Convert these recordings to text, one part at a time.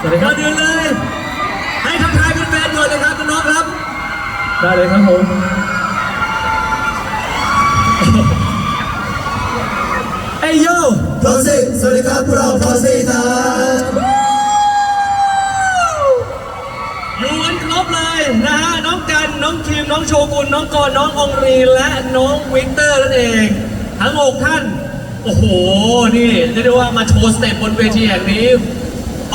สวัสดีคก่รัอบนอื่นเลย ให้ทักทายเป็นแฟนๆก่อนเลยครับน้องๆครับ ได้เลยครับผม เอ้ยโย พอสิสวัสดีครับพวกเราพอสิครับอยู่กันครบเลยนะฮะน้องกันน้องคิมน้องโชกุนน้องกรณ์น้ององรีและน้องวิกเตอร์นั่นเอง ทั้งหกท่าน โอ้โห นี่เรียกได้ว่ามาโชว์สเต็ปบนเวทีแห่งนี้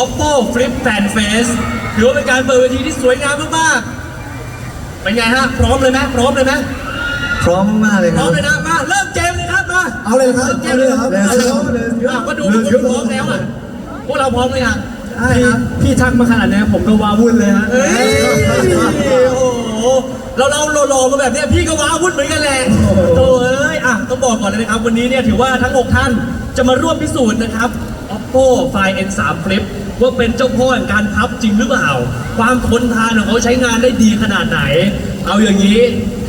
Oppo Flip Fan Face ถือว่าเป็นการเปิดเวทีที่สวยงามมากๆ เป็นไงฮะ พร้อมเลยไหมพร้อมเลยไหมพร้อมมากเลยพคร้อรับ มเลยนะมาเริ่มเกมเลยครับมาเอาเลยครับเกมเลยครับเอาเลยครับอ้าวก็ดูพวกคุณพร้อมแล้วอะพวกเราพร้อมเลยยังพี่พี่ทักมาขนาดนี้ผมก็ว้าวุ่นเลยฮะ เฮ้ยโอ้โหเราเราหล่อๆมาแบบเนี้ยพี่ก็ว้าวุ่นเหมือนกันแหละโอ้เอ้ยอะต้องบอกก่อนเลยนะครับ วันนี้เนี่ยถือว่าทั้ง 6 ท่านจะมาร่วมพิสูจน์นะครับ Oppo Find N3 Flip ว่าเป็นเจ้าพ่อแห่งการพับจริงหรือเปล่า ความทนทานของเขาใช้งานได้ดีขนาดไหน เอาอย่างนี้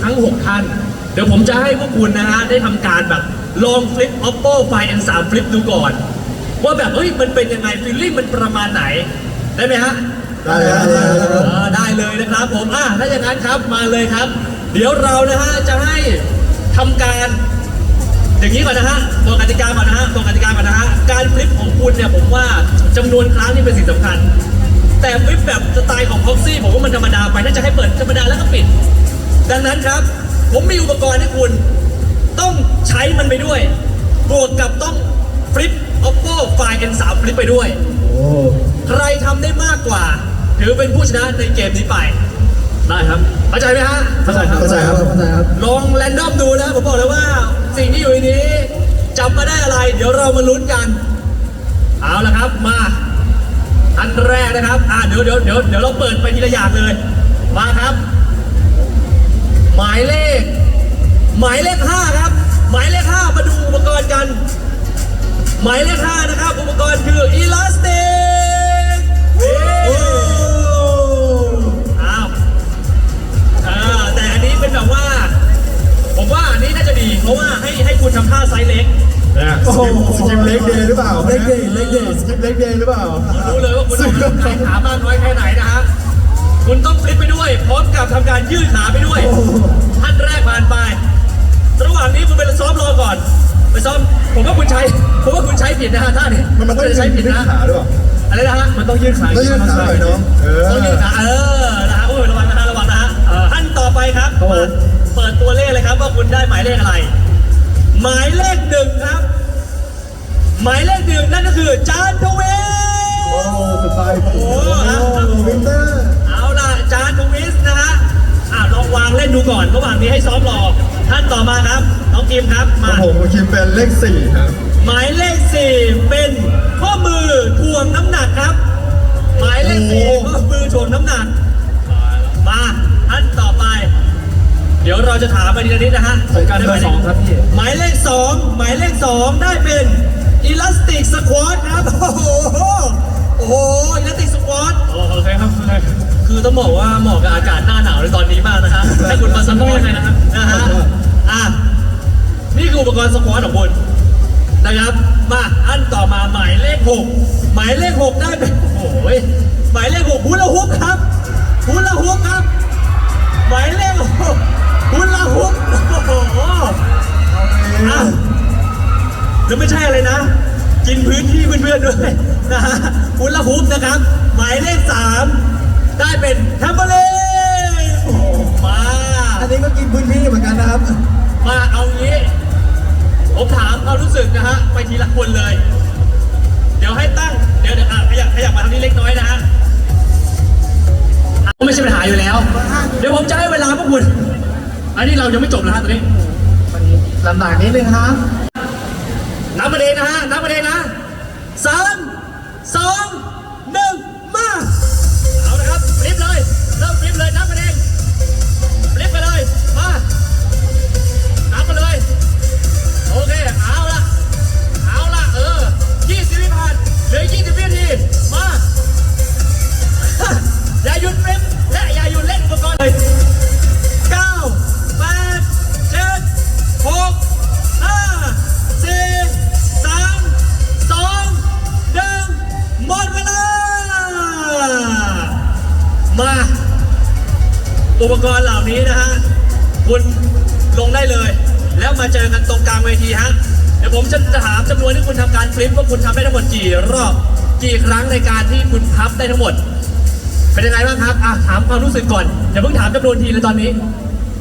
ทั้ง 6 ท่าน เดี๋ยวผมจะให้พวกคุณนะฮะได้ทำการแบบลองฟลิป Oppo Find N3 Flip ดูก่อน ว่าแบบเฮ้ยมันเป็นยังไงฟีลลิ่งมันประมาณไหน ได้ไหมฮะได้เลยครับได้เลยครับเออได้เลยนะครับผมอะถ้าอย่างนั้นครับมาเลยครับ เดี๋ยวเรานะฮะจะให้ทำการ อย่างนี้ก่อนนะฮะบอกกติกาก่อนนะฮะบอกกติกาก่อนนะฮะ การฟลิปของคุณเนี่ยผมว่าจำนวนครั้งนี่เป็นสิ่งสำคัญ แต่ฟลิปแบบสไตล์ของพ็อกซี่ผมว่ามันธรรมดาไปน่าจะให้เปิดธรรมดาแล้วก็ปิด ดังนั้นครับ ผมมีอุปกรณ์ให้คุณ ต้องใช้มันไปด้วย บวกกับต้องฟลิป oppo find n3 ฟลิปไปด้วย โอ้ใครทำได้มากกว่า ถือเป็นผู้ชนะในเกมนี้ไป ได้ครับเข้าใจไหมฮะ เข้าใจครับเข้าใจครับเข้าใจครับ ลองแรนดอมดูนะผมบอกเลยว่า สิ่งที่อยู่ในนี้จำมาได้อะไร เดี๋ยวเรามาลุ้นกัน เอาละครับมา อันแรกนะครับ อ่าเดี๋ยวเดี๋ยวเดี๋ยวเดี๋ยวเราเปิดไปทีละอย่างเลย มาครับ หมายเลข หมายเลขห้าครับ หมายเลขห้ามาดูอุปกรณ์กัน หมายเลขห้านะครับ อุปกรณ์คืออีลาสติก รือเปล่ารู้เลยว่าคุณต้องใช้ขามากน้อยแค่ไหนนะฮะ คุณต้องฟลิปไปด้วยพร้อมกับทำการยืดขาไปด้วย ท่านแรกผ่านไป ระหว่างนี้คุณไปซ้อมรอก่อน ไปซ้อม ผมว่าคุณใช้ ผมว่าคุณใช้ผิดนะฮะท่าเนี่ยมันมันต้องจะใช้ผิดนะขาด้วยอะไรนะฮะ มันต้องยืดขาต้องยืดขาหน่อยเนาะเออต้องยืดขาเออ นะฮะโอ้ยระวังนะฮะระวังนะฮะเอ่อท่านต่อไปครับครับผมมาเปิดตัวเลขเลยครับว่าคุณได้หมายเลขอะไร หมายเลขหนึ่งครับ หมายเลขหนึ่งนั่นก็คือจานทเว ศโอ้สบายโอ้วินเตอร์เอาล่ะจานทวิสนะฮะอ่าลองวางเล่นดูก่อนระหว่างนี้ให้ซ้อมรอท่านต่อมาครับ น้องกิมครับครัมาบผมคิมเป็นเลขสี่ครับหมายเลขสี่เป็นข้อมือถ่วงน้ำหนักครับ หมายเลขสี่โอ้ข้อมือถ่วงน้ำหนัก มาท่านต่อไป เดี๋ยวเราจะถามไปทีละนิดนะฮะของการเบอร์สองครับพี่ หมายเลขสองหมายเลขสองได้เป็นอิลาสติกสควอตครับ โอ้โห โอ้โหอิลาสติกสควอตโอเคครับโอเคคือต้องบอกว่าเหมาะกับอากาศหน้าหนาวในตอนนี้มากนะฮะให้คุณมาสควอตเลยนะครับนะฮะอะนี่คืออุปกรณ์สควอตของคุณนะครับ มาอันต่อมาหมายเลขหกหมายเลขหกได้เป็นโอ้ยหมายเลขหกฮูลาฮุปครับฮูลาฮุปครับ หมายเลขหกฮูลาฮุปโอ้โหอะแล้วไม่ใช่อะไรนะ กินพื้นที่เพื่อนๆด้วย นะฮะฮูลาฮุปนะครับ หมายเลขสามได้เป็นแทมเบอร์เลนโอ้โหมาอันนี้ก็กินพื้นที่เหมือนกันนะครับ มาเอางี้ ผมถามความรู้สึกนะฮะ ไปทีละคนเลย เดี๋ยวให้ตั้ง เดี๋ยวเดี๋ยวอะขยับขยับมาทางนี้เล็กน้อยนะฮะอะไม่ใช่ปัญหาอยู่แล้ว เดี๋ยวผมจะให้เวลาพวกคุณ อันนี้เรายังไม่จบนะฮะตอนนี้ ลำบากนิดนึงครับ นับประเด็นนะฮะ นับประเด็นนะสาม สอง อุปกรณ์เหล่านี้นะฮะคุณลงได้เลย แล้วมาเจอกันตรงกลางเวทีฮะเดี๋ยวผมจะถามจำนวนที่คุณทำการฟลิปว่าคุณทำได้ทั้งหมดกี่รอบกี่ครั้งในการที่คุณพับได้ทั้งหมด เป็นยังไงบ้างครับอะถามความรู้สึกก่อนอย่าเพิ่งถามจำนวนทีเลยตอนนี้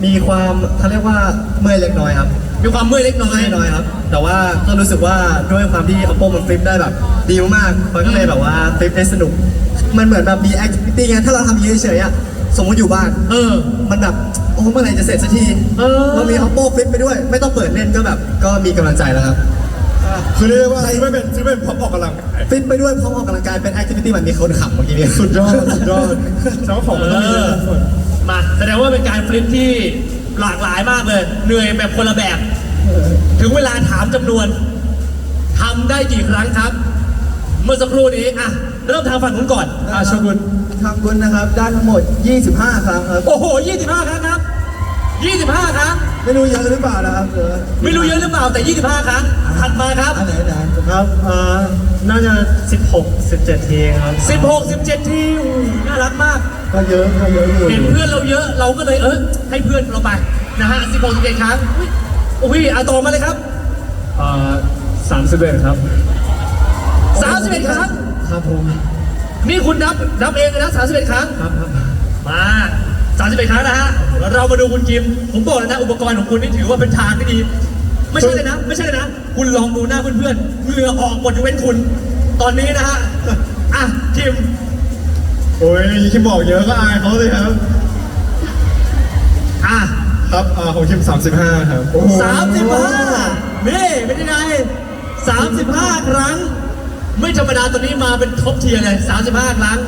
มีความเขาเรียกว่าเมื่อยเล็กน้อยครับ มีความเมื่อยเล็กน้อยเมื่อยน้อยครับ แต่ว่าก็รู้สึกว่าด้วยความที่ Oppo มันฟลิปได้แบบดีมากๆมันก็เลยแบบว่าฟลิปได้สนุก มันเหมือนแบบมี activity ไงถ้าเราทำอย่างนี้เฉยๆอะ สมมติอยู่บ้าน เออ มันแบบโอ้เมื่อไหร่จะเสร็จสักทีเออ เรามี Oppo ฟลิปไปด้วย ไม่ต้องเปิดเล่นก็แบบ ก็มีกำลังใจแล้วครับคือเรียกว่าซื้อไม่เป็นซื้อไม่เป็นพร้อมออกกำลังกายฟิตไปด้วยพร้อมออกกำลังกายเป็น activity มันมีคนขำเมื่อกี้เนี่ยสุดยอดสุดยอดเจ้าของเอต้องมีอนะทุกคนมาแสดงว่าเป็นการฟลิปที่หลากหลายมากเลย เหนื่อยแบบคนละแบบ ถึงเวลาถามจำนวนทำได้กี่ครั้งครับ เมื่อสักครู่นี้อะเริ่มทางฝั่งนู้นก่อน อาชกุล ทำบุญนะครับ ได้ทั้งหมด 25 ครั้งครับ โอ้โห 25 ครั้งครับ 25 ครั้ง ไม่รู้เยอะหรือเปล่านะครับเออไม่รู้เยอะหรือเปล่าแต่ 25 ครั้ง ถัดมาครับ อันไหนไหนครับเอ่อน่าจะ 16 17 ทีครับ 16 17 ทีอู้น่ารักมาก ก็เยอะก็เยอะอยู่เห็นเพื่อนเราเยอะ เราก็เลยเออให้เพื่อนเราไปนะฮะ 16 17 ครั้ง อุ๊ยอุ้ยอะต่อมาเลยครับ เอ่อ31 ครับ 31 ครั้ง ครับผม นี่คุณนับนับเองเลยนะ31 ครั้ง ครับครับมา31 ครั้งนะฮะ เรามาดูคุณกิม ผมบอกเลยนะ อุปกรณ์ของคุณนี่ถือว่าเป็นทางที่ดี ไม่ใช่เลยนะ ไม่ใช่เลยนะ คุณลองดูหน้าเพื่อนๆ เหงื่อออกหมดยกเว้นคุณ ตอนนี้นะฮะ อะกิม โอ้ยคิมบอกเยอะก็อายเขาเลยครับ อะครับอ่าของคิม35 ครับโอ้โห35นี่เป็นยังไง35 ครั้ง ไม่ธรรมดาตัวนี้มาเป็นท็อปเทียร์เลย35 ครั้ง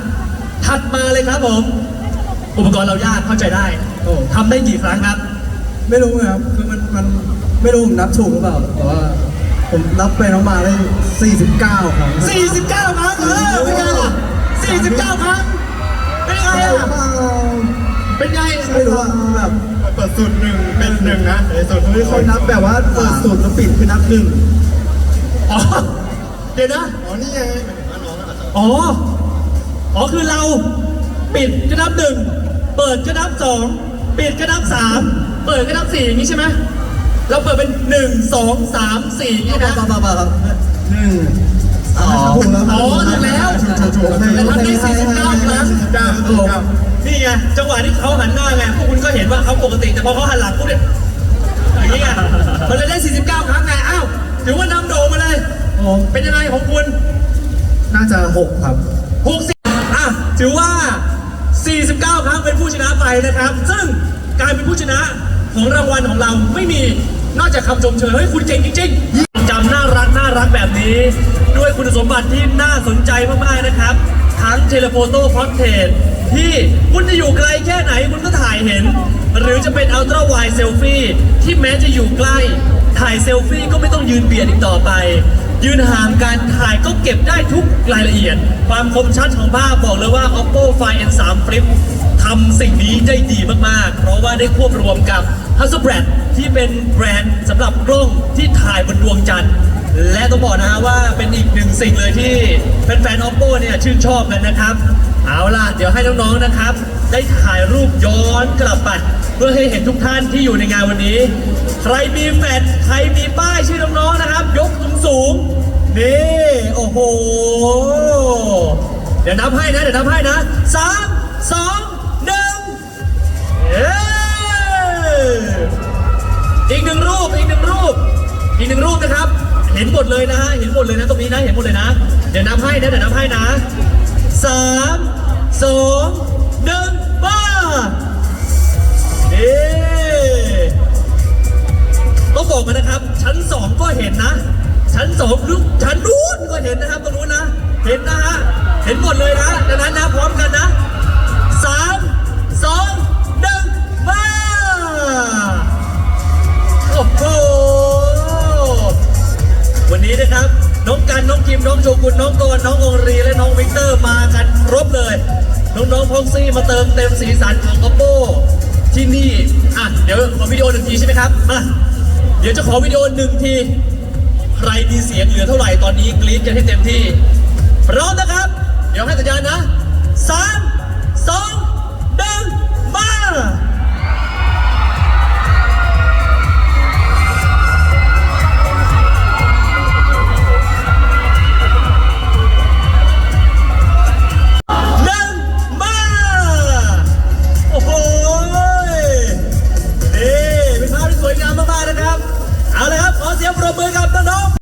ถัดมาเลยครับผม อุปกรณ์เรายากเข้าใจได้ทำได้กี่ครั้งครับ ไม่รู้ครับ คือมันมันไม่รู้ผมนับถูกหรือเปล่า แต่ว่าผมนับไปน้องมาได้ 49 ครั้ง49 ครั้งเออเป็นไงล่ะ49 ครั้ง เป็นไงอะ เป็นไง ไม่รู้ว่าแบบเปิดสูตรหนึ่งเป็นหนึ่งนะไอ้สูตรมีคนนับแบบว่าเปิดสูตรแล้วปิดคือนับหนึ่งอ๋อ เดี๋ยวนะ อ๋อ นี่ไงหมายถึงว่าน้องอะอ๋อ อ๋อคือเราปิดก็นับหนึ่ง เปิดก็นับสอง ปิดก็นับสามเปิดก็นับสี่อย่างนี้ใช่ไหมเราเปิดเป็นหนึ่งสองสามสี่อย่างนี้นะ บ้าบ้าบ้าครับหนึ่งอ๋อถูกแล้วอ๋อถูกแล้วแต่ทำได้49ครั้งเก้าเก้านี่ไงจังหวะที่เขาหันหน้าไงพวกคุณก็เห็นว่าเขาปกติ แต่พอเขาหันหลังปุ๊บเนี่ย อย่างนี้ไง มันเลยได้ 49 ครั้งไง อ้าว ถือว่านำโด่งมาเลย เป็นยังไงของคุณ น่าจะหกครับ 60อะถือว่า 49 ครั้งเป็นผู้ชนะไปนะครับ ซึ่งการเป็นผู้ชนะของรางวัลของเราไม่มีนอกจากคำชมเชยเฮ้ยคุณเก่งจริงๆจำน่ารักน่ารักแบบนี้ ด้วยคุณสมบัติที่น่าสนใจมากๆนะครับ ทั้งเทเลโฟโต้พอร์เทรตที่คุณจะอยู่ไกลแค่ไหนคุณก็ถ่ายเห็น หรือจะเป็นอัลตร้าไวเซลฟี่ที่แม้จะอยู่ใกล้ ถ่ายเซลฟี่ก็ไม่ต้องยืนเบียดอีกต่อไป ยืนห่างการถ่ายก็เก็บได้ทุกรายละเอียด ความคมชัดของภาพบอกเลยว่า Oppo Find N3 Flip ทำสิ่งนี้ได้ดีมากๆ เพราะว่าได้ควบรวมกับ Hasselblad ที่เป็นแบรนด์สำหรับกล้องที่ถ่ายบนดวงจันทร์ และต้องบอกนะฮะว่าเป็นอีกหนึ่งสิ่งเลยที่แฟนๆ Oppo เนี่ยชื่นชอบกันนะครับ เอาล่ะ เดี๋ยวให้น้องๆ นะครับ ได้ถ่ายรูปย้อนกลับไป เพื่อให้เห็นทุกท่านที่อยู่ในงานวันนี้ ใครมีแฟลชใครมีป้ายชื่อน้องๆนะครับ ยกสูงๆนี่โอ้โห เดี๋ยวนับให้นะ เดี๋ยวนับให้นะสามสองหนึ่งเย้อีกหนึ่งรูปอีกหนึ่งรูป อีกหนึ่งรูปนะครับ เห็นหมดเลยนะฮะเห็นหมดเลยนะตรงนี้นะเห็นหมดเลยนะ เดี๋ยวนับให้นะเดี๋ยวนับให้นะสามสอง นี่ต้องบอกกันนะครับ ชั้นสองก็เห็นนะ ชั้นสองหรือชั้นนู้นก็เห็นนะครับตรงนู้นนะ เห็นนะฮะ เห็นหมดเลยนะดังนั้นนะพร้อมกันนะสามสองหนึ่งมาโอ้โหวันนี้นะครับน้องกันน้องกิมน้องโชกุนน้องกรณ์น้ององรีและน้องวิกเตอร์มากันครบเลย น้องๆพอกซี่มาเติมเต็มสีสันของ Oppo ที่นี่อะเดี๋ยวขอวิดีโอหนึ่งทีใช่ไหมครับมาเดี๋ยวจะขอวิดีโอหนึ่งทีใครมีเสียงเหลือเท่าไหร่ตอนนี้กรี๊ดกันให้เต็มที่พร้อมนะครับ เดี๋ยวให้สัญญาณนะสาม